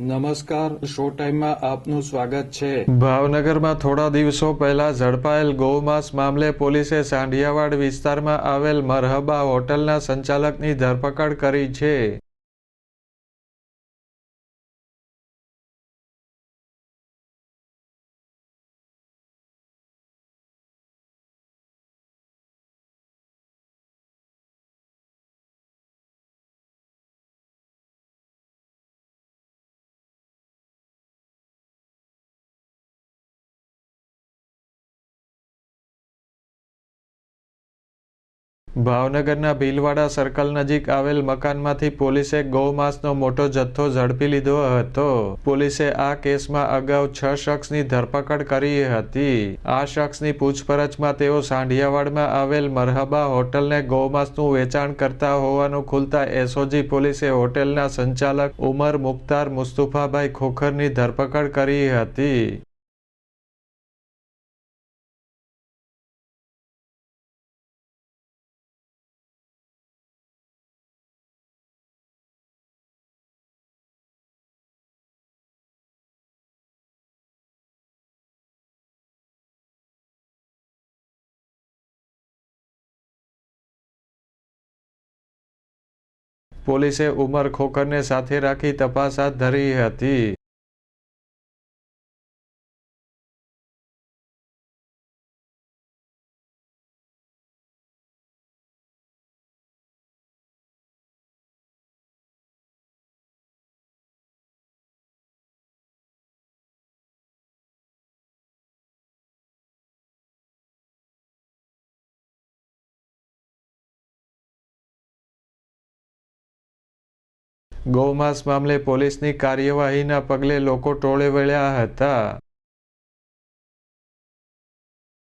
નમસ્કાર, શો ટાઈમમાં આપનું સ્વાગત છે. ભાવનગરમાં થોડા દિવસો પહેલા ઝડપાયેલ ગૌમાંસ મામલે પોલીસે સાંઢિયાવાડ વિસ્તારમાં આવેલ મરહબા હોટલના સંચાલકની ધરપકડ કરી છે. ભાવનગરના ભીલવાડા સર્કલ નજીક આવેલ મકાનમાંથી પોલીસે ગૌમાંસનો મોટો જથ્થો ઝડપી લીધો હતો. પોલીસે આ કેસમાં અગાઉ છ શખ્સની ધરપકડ કરી હતી. આ શખ્સની પૂછપરછમાં તેઓ સાંઢિયાવાડમાં આવેલ મરહબા હોટલને ગૌમાંસનું વેચાણ કરતા હોવાનું ખુલતા એસઓજી પોલીસે હોટેલના સંચાલક ઉમર મુખ્તાર મુસ્તુફાભાઈ ખોખરની ધરપકડ કરી હતી. પોલીસે ઉમર ખોખરને સાથે રાખી તપાસ હાથ ધરી હતી. ગૌમાંસ મામલે પોલીસની કાર્યવાહીના પગલે લોકો ટોળે વળ્યા હતા.